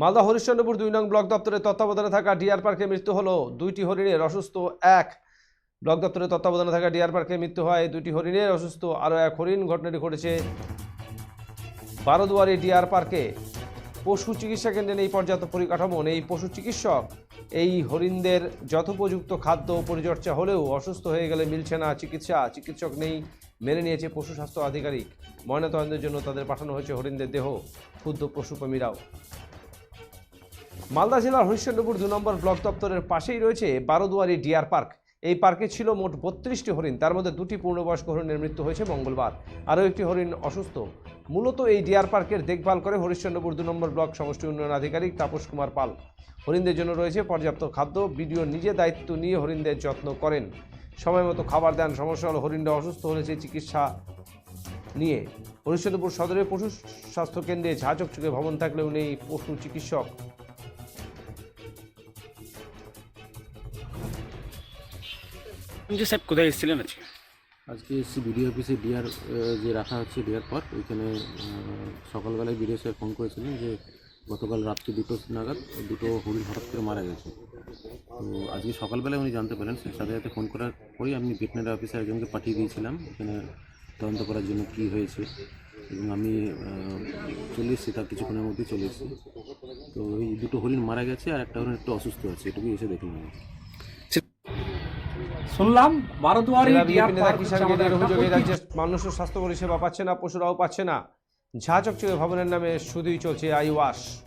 মালদা হরিশ্চন্দ্রপুর দুই নং ব্লক দপ্তরের তত্ত্বাবধানে থাকা ডিয়ার পার্কে মৃত্যু হলো দুইটি হরিণের, অসুস্থ এক। ব্লক দপ্তরের তত্ত্বাবধানে থাকা ডিয়ার পার্কে মৃত্যু হয় দুইটি হরিণের, অসুস্থ আরও এক হরিণ। ঘটনাটি ঘটেছে বারোদুয়ারি ডিয়ার পার্কে। পশু চিকিৎসা কেন্দ্রে নেই পর্যাপ্ত পরিকাঠামো, নেই পশু চিকিৎসক। এই হরিণদের যথোপযুক্ত খাদ্য পরিচর্যা হলেও অসুস্থ হয়ে গেলে মিলছে না চিকিৎসা। চিকিৎসক নেই, মেনে নিয়েছে পশু স্বাস্থ্য আধিকারিক। ময়নাতদন্তের জন্য তাদের পাঠানো হয়েছে হরিণদের দেহ। ক্ষুদ্র পশুপ্রেমীরাও মালদা জেলার হরিশ্চন্দ্রপুর দু নম্বর ব্লক দপ্তরের পাশেই রয়েছে বারোদুয়ারি ডিয়ার পার্ক। এই পার্কে ছিল মোট বত্রিশটি হরিণ। তার মধ্যে দুটি পূর্ণবয়স্ক হরিণের মৃত্যু হয়েছে মঙ্গলবার। আরও একটি হরিণ অসুস্থ। মূলত এই ডিয়ার পার্কের দেখভাল করে হরিশ্চন্দ্রপুর দু নম্বর ব্লক সমষ্টি উন্নয়ন আধিকারিক তাপস কুমার পাল। হরিণদের জন্য রয়েছে পর্যাপ্ত খাদ্য। বিডিও নিজে দায়িত্ব নিয়ে হরিণদের যত্ন করেন। সময় মতো খাবার দেন। সমস্যা হলো হরিণরা অসুস্থ হলে সেই চিকিৎসা নিয়ে হরিশ্চন্দ্রপুর সদরের পশু স্বাস্থ্য কেন্দ্রে ঝা ভবন থাকলেও নেই পশু চিকিৎসক। যে সাহেব কোথায় এসেছিলেন আজকে? আজকে এসছি বিডিও অফিসে আহ, যে রাখা হচ্ছে ডিয়ার পার্ক ওইখানে সকালবেলায় বিডিও স্যার ফোন করেছিলেন যে গতকাল রাত্রি দুটো নাগাদ দুটো হরিণ হঠাৎ করে মারা গেছে। তো আজকে সকালবেলায় উনি জানতে পারেন সাথে সাথে ফোন করার পরেই আমি ভেটেনারি অফিসে একজনকে পাঠিয়ে দিয়েছিলাম এখানে তদন্ত করার জন্য কী হয়েছে। এবং আমি চলে এসেছি তার কিছুক্ষণের মধ্যেই চলে এসেছি। তো এই দুটো হরিণ মারা গেছে আর একটা হরিণ একটু অসুস্থ আছে এটুকুই এসে দেখলাম আমি। শুনলাম বারোদুয়ারি জেলা ডিয়ার বিজেপি নেতা পার্ক কিষাণ হচ্ছে আমাদের গেটের একটা অভিযোগে ঐতিহ্য। রাজ্যের মানুষও স্বাস্থ্য পরিষেবা পাচ্ছে না পশুরাও পাচ্ছে না। ঝা চকচকে ভবনের নামে শুধুই চলছে আইওয়াস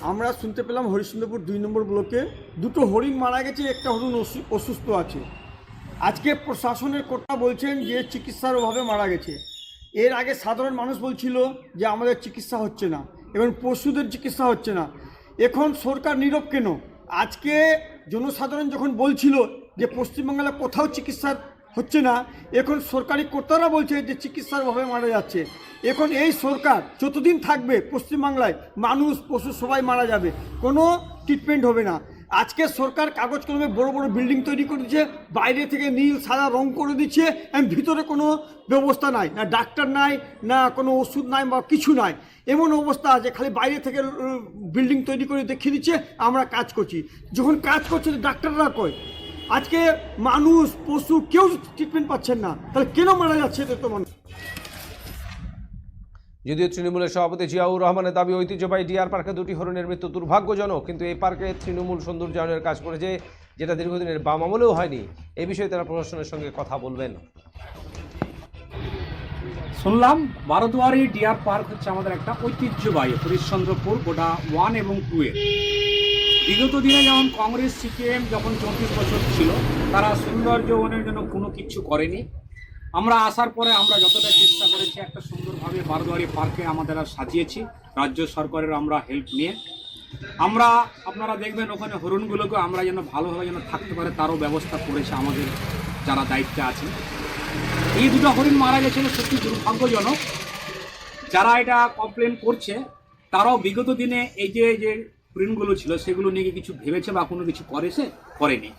আমরা শুনতে পেলাম হরিশ্চন্দ্রপুর দুই নম্বর ব্লকে দুটো হরিণ মারা গেছে একটা হরিণ অসু- অসুস্থ আছে। আজকে প্রশাসনের কর্তা বলছেন যে চিকিৎসার অভাবে মারা গেছে। এর আগে সাধারণ মানুষ বলছিল যে আমাদের চিকিৎসা হচ্ছে না এবং পশুদের চিকিৎসা হচ্ছে না। এখন সরকার নীরব কেন? আজকে জনসাধারণ যখন বলছিল যে পশ্চিমবাংলা কোথাও চিকিৎসার হচ্ছে না, এখন সরকারি কর্তারা বলছে যে চিকিৎসার অভাবে মারা যাচ্ছে। এখন এই সরকার যতদিন থাকবে পশ্চিমবাংলায়, মানুষ, পশু সবাই মারা যাবে। কোনো ট্রিটমেন্ট হবে না। আজকে সরকার কাগজ কলমে বড় বড় বিল্ডিং তৈরি করে দিচ্ছে, বাইরে থেকে নীল, সাদা রং করে দিচ্ছে এবং ভিতরে কোনো ব্যবস্থা নাই। না ডাক্তার নাই, না কোনো ওষুধ নাই বা কিছু নাই। এমন অবস্থা আছে খালি বাইরে থেকে বিল্ডিং তৈরি করে দেখিয়ে দিচ্ছে, আমরা কাজ করছি। যখন কাজ করছে ডাক্তাররা কয়, আজকে মানুষ, পশু কেউ ট্রিটমেন্ট পাচ্ছেন না। তাহলে কেন মারা যাচ্ছে এত মানুষ? যদিও তৃণমূলের সভাপতি জিয়াউর রহমানের দাবি ঐতিহ্যবাহী ডিয়ার পার্কে দুটি হরিণের মৃত্যু দুর্ভাগ্যজনক, কিন্তু এই পার্কে তৃণমূল সৌন্দর্যায়নের কাজ করেছে যেটা দীর্ঘদিনের বাম আমলেও হয়নি। এই বিষয়ে তারা প্রশাসনের সঙ্গে কথা বলবেন। শুনলাম বারোদুয়ারি ডিয়ার পার্ক হচ্ছে আমাদের একটা ঐতিহ্যবাহী, হরিশ্চন্দ্রপুর, গোটা ওয়ান এবং টু এর বিগত দিনে যেমন কংগ্রেস, সিপিএম যখন চৌত্রিশ বছর ছিল, তারা সৌন্দর্যবনের জন্য কোনো কিছু করেনি। আমরা আসার পরে আমরা যতটা চেষ্টা করেছি একটা সুন্দরভাবে বারোদুয়ারি পার্কে আমাদের সাজিয়েছি। রাজ্য সরকারের আমরা হেল্প নিয়ে। আমরা, আপনারা দেখবেন ওখানে হরিণগুলোকে আমরা যেন ভালোভাবে যেন থাকতে পারে, তারও ব্যবস্থা করেছে আমাদের যারা দায়িত্বে আছে এই দুটো হরিণ মারা গেছিল সত্যি দুর্ভাগ্যজনক। যারা এটা কমপ্লেন করছে, তারাও বিগত দিনে এই যে যে হরিণগুলো ছিল, সেগুলো নিয়ে কিছু ভেবেছে বা কোনো কিছু করেছে? করেনি।